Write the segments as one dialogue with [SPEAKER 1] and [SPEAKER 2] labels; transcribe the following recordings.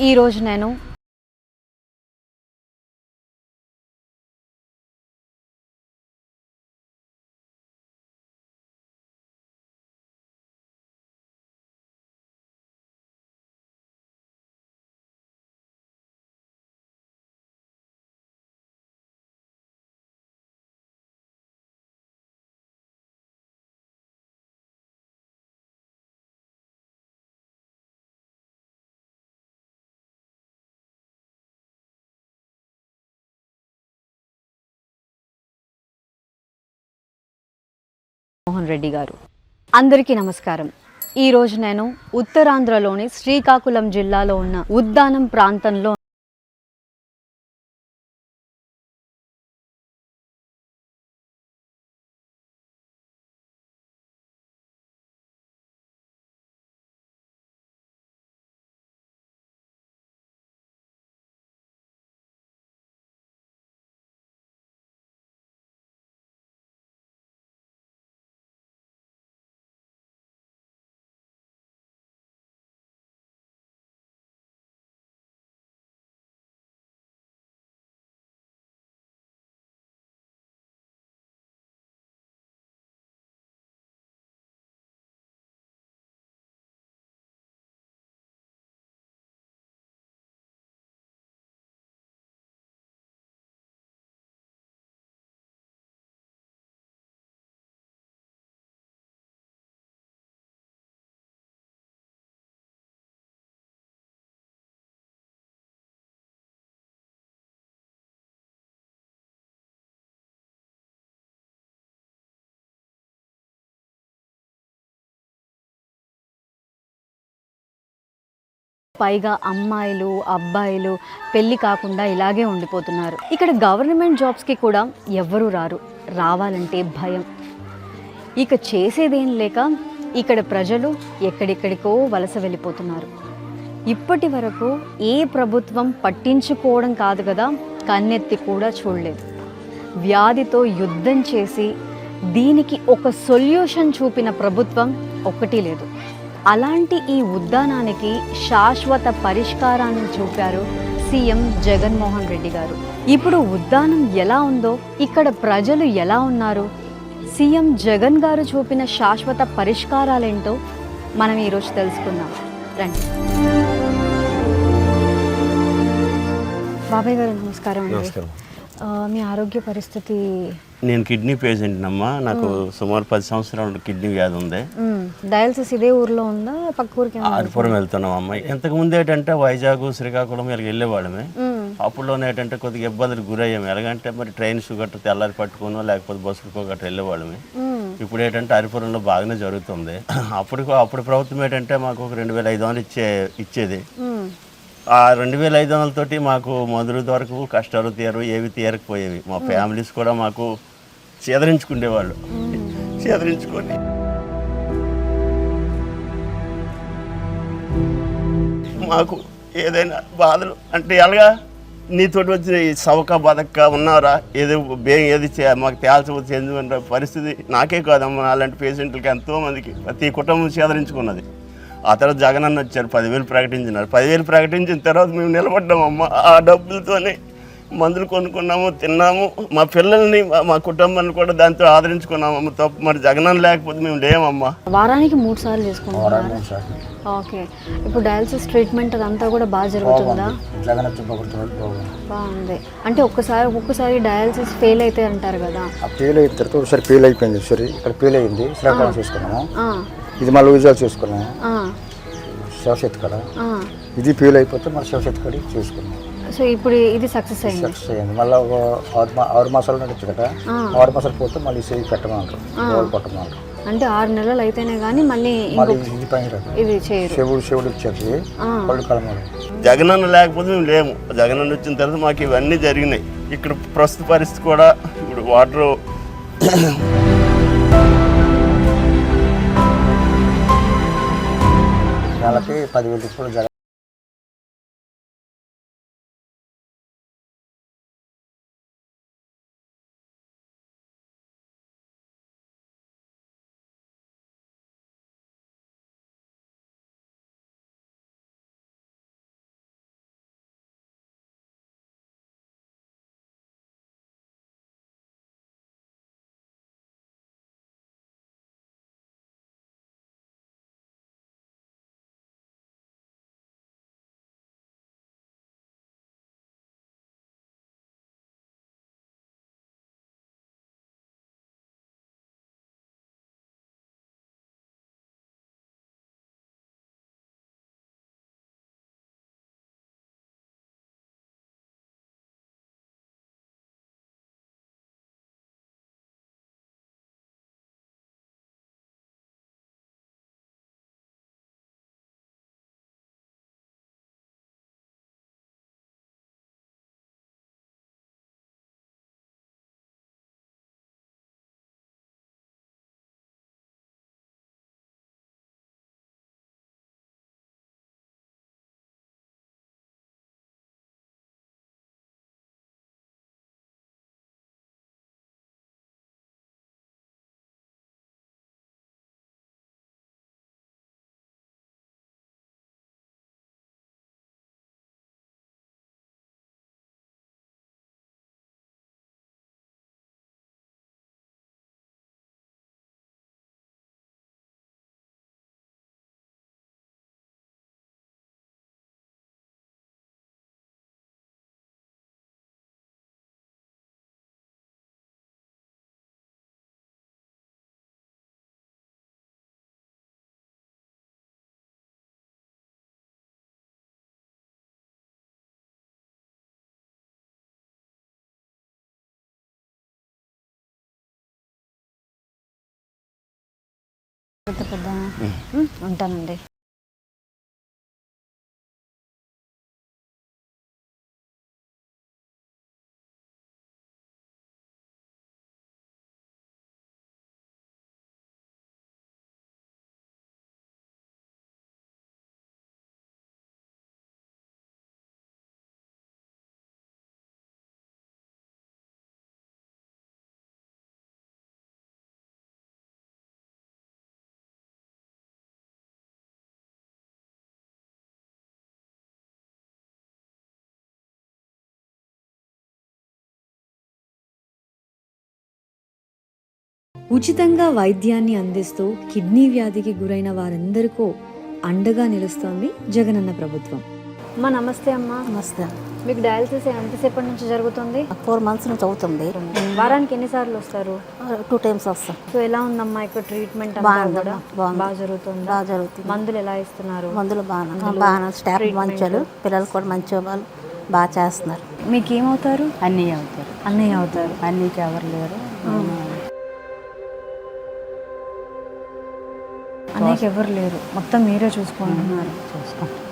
[SPEAKER 1] ఈరోజు నేను జగన్మోహన్ రెడ్డి గారు. అందరికీ నమస్కారం. ఈ రోజు నేను ఉత్తరాంధ్రలోని శ్రీకాకుళం జిల్లాలో ఉన్న ఉద్దానం ప్రాంతంలో పైగా అమ్మాయిలు అబ్బాయిలు పెళ్ళి కాకుండా ఇలాగే ఉండిపోతున్నారు. ఇక్కడ గవర్నమెంట్ జాబ్స్కి కూడా ఎవ్వరూ రారు. రావాలంటే భయం. ఇక చేసేదేం లేక ఇక్కడ ప్రజలు ఎక్కడెక్కడికో వలస వెళ్ళిపోతున్నారు. ఇప్పటి వరకు ఏ ప్రభుత్వం పట్టించుకోవడం కాదు కదా కన్నెత్తి కూడా చూడలేదు. వ్యాధితో యుద్ధం చేసి దీనికి ఒక సొల్యూషన్ చూపిన ప్రభుత్వం ఒక్కటి లేదు. అలాంటి ఈ ఉద్దానానికి శాశ్వత పరిష్కారాన్ని చూపారు సీఎం జగన్మోహన్ రెడ్డి గారు. ఇప్పుడు ఉద్దానం ఎలా ఉందో ఇక్కడ ప్రజలు ఎలా ఉన్నారు? సీఎం జగన్ గారు చూపిన శాశ్వత పరిష్కారాలేంటో మనం ఈరోజు తెలుసుకుందాం. రండి. బాబాయ్ గారు నమస్కారం అండి. మీ ఆరోగ్య పరిస్థితి?
[SPEAKER 2] నేను కిడ్నీ పేషెంట్ అమ్మా నాకు సుమారు పది సంవత్సరాల కిడ్నీ వ్యాధి ఉంది.
[SPEAKER 1] డయాలసిస్ ఇదే ఊర్లో ఉందా? పక్క ఊరికి?
[SPEAKER 2] ఆరిపురం వెళ్తున్నాం అమ్మ ఇంతకు ముందు ఏంటంటే వైజాగ్ శ్రీకాకుళం ఇలా వెళ్ళేవాళ్ళమే.
[SPEAKER 1] మ్,
[SPEAKER 2] అప్పుడులోనే ఏంటంటే కొద్దిగా ఇబ్బందులు గురయ్యాము. ఎలాగంటే మరి ట్రైన్స్ గట్రా తెల్లారి పట్టుకునో లేకపోతే బస్సులకో గట్రా వెళ్ళేవాళ్ళమే. ఇప్పుడు ఏంటంటే హరిపురంలో బాగానే జరుగుతుంది. అప్పుడు అప్పుడు ప్రభుత్వం ఏంటంటే మాకు ఒక రెండు వేల ఐదు వందలు ఇచ్చే ఇచ్చేది. ఆ రెండు వేల ఐదు వందలతోటి మాకు మందులు దొరకు కష్టాలు తీయరు ఏవి తీయకపోయేవి మా ఫ్యామిలీస్ కూడా మాకు చేదరించుకునేవాళ్ళు చేదరించుకొని. మాకు ఏదైనా బాధలు అంటే ఎలాగా? నీతోటి వచ్చిన ఈ సవక బతక్క ఉన్నారా? ఏదో బే ఏది చే- మాకు తేల్చ చెందిన పరిస్థితి నాకే కాదమ్మా. అలాంటి పేషెంట్లకి ఎంతో మందికి ప్రతి కుటుంబం చేదరించుకున్నది. ఆ తర్వాత జగన్ అన్న వచ్చారు పదివేలు ప్రకటించినారు. పదివేలు ప్రకటించిన తర్వాత మేము నిలబడ్డామమ్మా ఆ డబ్బులతోనే మందులు కొనుక్కున్నాము తిన్నాము. మా పిల్లల్ని మా- కుటుంబాన్ని కూడా దాంతో ఆదరించుకున్నామమ్మ తప్ప మరి జగనన్న లేకపోతే మేము లేమమ్మా.
[SPEAKER 1] వారానికి మూడు సార్లు చేసుకుంటున్నారా? ఓకే. ఇప్పుడు డయాలసిస్ ట్రీట్మెంట్ అదంతా కూడా బాగా జరుగుతుందా?
[SPEAKER 3] జగన్ బాగుంది.
[SPEAKER 1] అంటే ఒక్కసారి ఒక్కసారి డయాలసిస్ ఫెయిల్ అయితే అంటారు కదా.
[SPEAKER 3] ఆ ఫెయిల్ అయిన తర్వాత ఒకసారి ఫెయిల్ అయిపోయింది సరే. ఇక్కడ ఫెయిల్ అయింది. శ్రీకాకుళం చూసుకున్నాము. ఇది మళ్ళీ విజయాలు చూసుకున్నాము
[SPEAKER 1] ఆ,
[SPEAKER 3] శివశక్తి కడ
[SPEAKER 1] ఆ.
[SPEAKER 3] ఇది ఫెయిల్ అయిపోతే మళ్ళీ శివశక్తి కడి చూసుకున్నాం.
[SPEAKER 1] సో ఇప్పుడు ఇది సక్సెస్ అయింది.
[SPEAKER 3] సక్సెస్ అయింది. మళ్ళీ ఒక ఆరు మా ఆరు మాసాలు నడుస్తుంది కదా. ఆరు మాసాలు పోతే మళ్ళీ చేయి పెట్టమంటారు గోల్ కొట్టమంటారు.
[SPEAKER 1] అంటే ఆరు నెలలు అయితేనే కానీ మళ్ళీ
[SPEAKER 3] ఇది పైన రాదు.
[SPEAKER 1] ఇది చేయరు.
[SPEAKER 3] శివుడు శివుడు ఇచ్చేది
[SPEAKER 1] ఆ.
[SPEAKER 3] పళ్ళు కలమాడు
[SPEAKER 2] జగనన్న లేకపోతే మేము లేము. జగనన్న వచ్చిన తర్వాత మాకు ఇవన్నీ జరిగినాయి. ఇక్కడ ప్రస్తుత పరిస్థితి కూడా ఇప్పుడు వాటర్
[SPEAKER 3] నెలకి పదివేలు రూపాయలు జగన్
[SPEAKER 1] పెద్ద పెద్ద ఉంటానండి. ఉచితంగా వైద్యాన్ని అందిస్తూ కిడ్నీ వ్యాధికి గురైన వారందరికీ అండగా నిలుస్తోంది జగనన్న ప్రభుత్వం. మా నమస్తే అమ్మా.
[SPEAKER 4] నమస్తే.
[SPEAKER 1] మీకు డయాలసిస్ ఎంతసేపటి నుంచి జరుగుతుంది?
[SPEAKER 4] ఫోర్ మంత్స్ నుంచి అవుతుంది.
[SPEAKER 1] వారానికి ఎన్నిసార్లు వస్తారు?
[SPEAKER 4] టూ టైమ్స్ వస్తాం.
[SPEAKER 1] సో ఎలా ఉందమ్మా ఇక్కడ ట్రీట్మెంట్
[SPEAKER 4] బాగుంది.
[SPEAKER 1] బాగా జరుగుతుంది?
[SPEAKER 4] బాగా జరుగుతుంది.
[SPEAKER 1] మందులు ఎలా ఇస్తున్నారు?
[SPEAKER 4] మందులు బాగా బాగా స్టాఫ్ మంచోళ్ళు పిల్లలు కూడా మంచి వాళ్ళు బాగా చేస్తున్నారు.
[SPEAKER 1] మీకు ఏమవుతారు
[SPEAKER 4] అన్నీ అవుతారు.
[SPEAKER 1] అన్నయ్య అవుతారు.
[SPEAKER 4] అన్నీకి ఎవరు లేరు.
[SPEAKER 1] అన్నయ్యకి ఎవరు లేరు. మొత్తం మీరే చూసుకుంటున్నారు
[SPEAKER 4] చూసుకుంటాం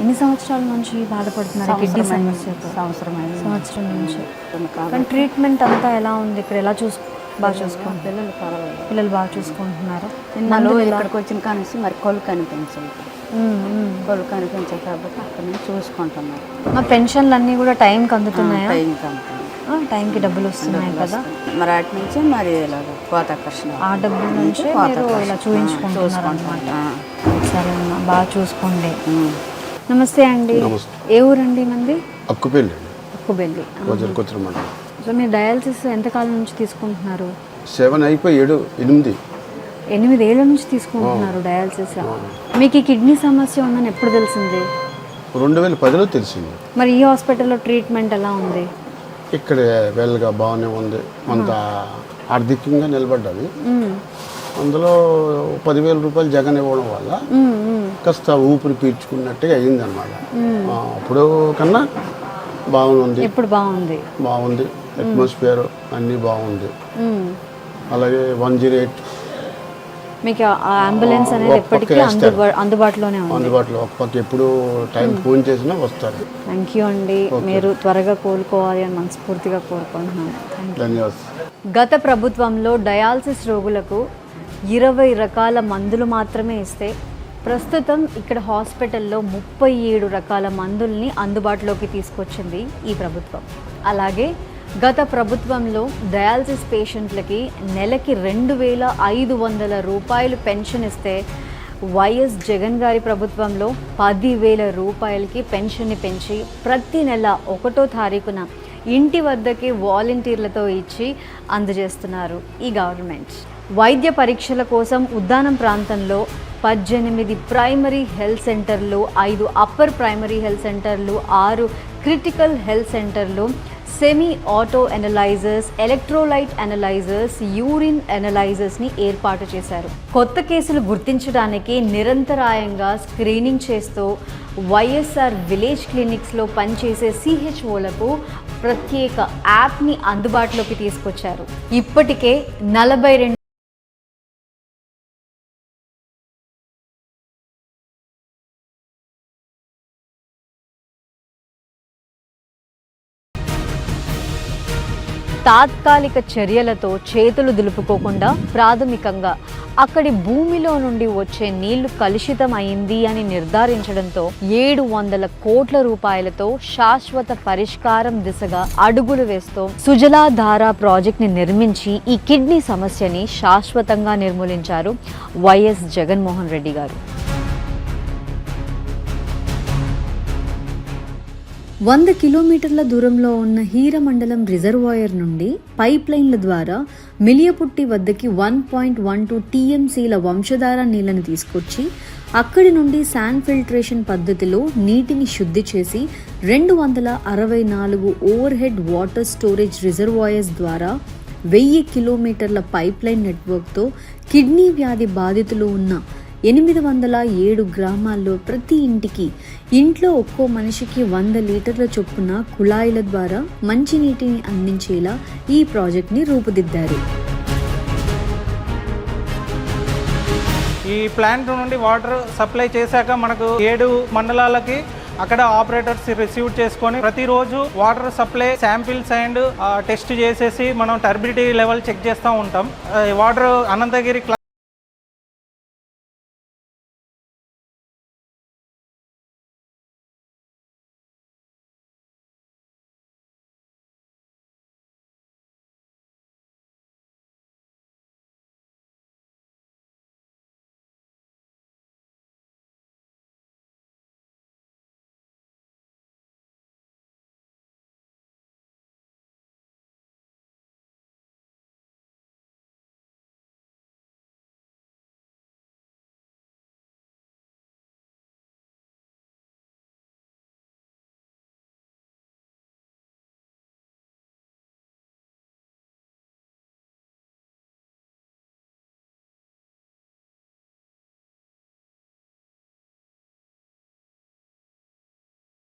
[SPEAKER 1] ఎన్ని సంవత్సరాల నుంచి బాధపడుతున్నారు కిడ్నీ సమస్యతో?
[SPEAKER 4] సంవత్సరం అయింది
[SPEAKER 1] సంవత్సరం నుంచి కానీ ట్రీట్మెంట్ అంతా ఎలా ఉంది? ఇక్కడ ఎలా చూసు బాగా చూసుకుంటారు
[SPEAKER 4] పిల్లలు పర్వాలేదు
[SPEAKER 1] పిల్లలు బాగా చూసుకుంటున్నారు.
[SPEAKER 4] నిన్నలో ఇక్కడికి వచ్చిన కానిసి మరి కొలు కనిపించదు కొలు కనిపించదు కాబట్టి అక్కడ నుంచి చూసుకుంటున్నారు.
[SPEAKER 1] మా పెన్షన్లు అన్నీ కూడా టైంకి అందుతున్నాయా?
[SPEAKER 4] టైం కంపెనీ
[SPEAKER 1] ఆ, టైంకి డబ్బులు వస్తున్నాయి కదా.
[SPEAKER 4] మరి అటు నుంచి మరి ఇలాగ కోత కృష్ణ
[SPEAKER 1] ఆ డబ్బుల నుంచి మీరు ఇలా చూపించుకుంటున్నారు అనమాట సరే అమ్మా బాగా చూసుకోండి. నమస్తే అండి. ఏ ఊరండి మంది?
[SPEAKER 5] అక్కుపల్లి మండలం
[SPEAKER 1] సో మీరు డయాలసిస్ ఎంతకాలం నుంచి తీసుకుంటున్నారు?
[SPEAKER 5] సెవెన్ అయిపోయి ఏడు ఎనిమిది.
[SPEAKER 1] ఎనిమిది ఏళ్ళ నుంచి తీసుకుంటున్నారు డయాలసిస్ మీకు ఈ కిడ్నీ సమస్య ఉందని ఎప్పుడు తెలిసింది?
[SPEAKER 5] రెండు వేల పదిలో తెలిసింది.
[SPEAKER 1] మరి ఈ హాస్పిటల్లో ట్రీట్మెంట్ ఎలా ఉంది?
[SPEAKER 5] ఇక్కడ వెల్గా బాగానే ఉంది. కొంత ఆర్థికంగా నిలబడ్డది. అందులో పదివేల రూపాయలు జగన్ ఇవ్వడం వల్ల. కాస్త ఊపిరి పీల్చుకున్నట్టుగా అయిందనమాట అప్పుడు కన్నా బాగుంది.
[SPEAKER 1] ఇప్పుడు బాగుంది.
[SPEAKER 5] బాగుంది. అట్మాస్ఫియర్ అన్నీ బాగుంది. అలాగే వన్ జీరో ఎయిట్
[SPEAKER 1] మీకు ఆ అంబులెన్స్ అనేది ఎప్పటికీ అందుబా అందుబాటులోనే ఉంది.
[SPEAKER 5] అందుబాటులో ఎప్పుడు టైం ఫోన్ చేసినా వస్తారు.
[SPEAKER 1] థ్యాంక్ యూ అండి. మీరు త్వరగా కోలుకోవాలి అని మనస్ఫూర్తిగా కోరుకుంటున్నాను.
[SPEAKER 5] ధన్యవాదాలు.
[SPEAKER 1] గత ప్రభుత్వంలో డయాలసిస్ రోగులకు ఇరవై రకాల మందులు మాత్రమే ఇస్తే ప్రస్తుతం ఇక్కడ హాస్పిటల్లో ముప్పై ఏడు రకాల మందుల్ని అందుబాటులోకి తీసుకొచ్చింది ఈ ప్రభుత్వం. అలాగే గత ప్రభుత్వంలో డయాలసిస్ పేషెంట్లకి నెలకి రెండు వేల ఐదు వందల రూపాయలు పెన్షన్ ఇస్తే వైఎస్ జగన్ గారి ప్రభుత్వంలో పదివేల రూపాయలకి పెన్షన్ని పెంచి ప్రతి నెల ఒకటో తారీఖున ఇంటి వద్దకి వాలంటీర్లతో ఇచ్చి అందజేస్తున్నారు ఈ గవర్నమెంట్. వైద్య పరీక్షల కోసం ఉద్దానం ప్రాంతంలో పద్దెనిమిది ప్రైమరీ హెల్త్ సెంటర్లు ఐదు అప్పర్ ప్రైమరీ హెల్త్ సెంటర్లు ఆరు క్రిటికల్ హెల్త్ సెంటర్లు semi auto analysers electrolyte analysers urine అనలైజర్స్ని ఏర్పాటు చేశారు. కొత్త కేసులు గుర్తించడానికి నిరంతరాయంగా స్క్రీనింగ్ చేస్తూ వైఎస్ఆర్ విలేజ్ క్లినిక్స్లో పనిచేసే సిహెచ్ఓలకు ప్రత్యేక యాప్ని అందుబాటులోకి తీసుకొచ్చారు. ఇప్పటికే నలభై తాత్కాలిక చర్యలతో చేతులు దులుపుకోకుండా ప్రాథమికంగా అక్కడి భూమిలో నుండి వచ్చే నీళ్ళు కలుషితం అయింది అని నిర్ధారించడంతో ఏడు వందల కోట్ల రూపాయలతో శాశ్వత పరిష్కారం దిశగా అడుగులు వేస్తూ సుజలాధార ప్రాజెక్ట్ని నిర్మించి ఈ కిడ్నీ సమస్యని శాశ్వతంగా నిర్మూలించారు వైఎస్ జగన్మోహన్ రెడ్డి గారు. వంద కిలోమీటర్ల దూరంలో ఉన్న హీరమండలం రిజర్వాయర్ నుండి పైప్ లైన్ల ద్వారా మిలియపుట్టి వద్దకి వన్ పాయింట్ వన్ టూ టీఎంసీల వంశధార నీళ్ళను తీసుకొచ్చి అక్కడి నుండి శాండ్ ఫిల్టరేషన్ పద్ధతిలో నీటిని శుద్ధి చేసి రెండు వందల అరవై నాలుగు overhead water storage reservoirs ద్వారా వెయ్యి కిలోమీటర్ల పైప్ లైన్ నెట్వర్క్తో కిడ్నీ వ్యాధి బాధితులు ఉన్న ఎనిమిది వందల ఏడు గ్రామాల్లో ప్రతి ఇంటికి ఇంట్లో ఒక్కో మనిషికి వంద లీటర్ల చొప్పున కుళాయిల ద్వారా మంచినీటిని అందించేలా ఈ ప్రాజెక్ట్ని రూపుదిద్దారు.
[SPEAKER 6] ఈ ప్లాంట్ నుండి వాటర్ సప్లై చేశాక మనకు ఏడు మండలాలకి అక్కడ ఆపరేటర్స్ రిసీవ్ చేసుకొని ప్రతిరోజు water supply samples and test చేసేసి మనం టర్బిడిటీ లెవెల్ చెక్ చేస్తూ ఉంటాం. వాటర్ అనంతగిరి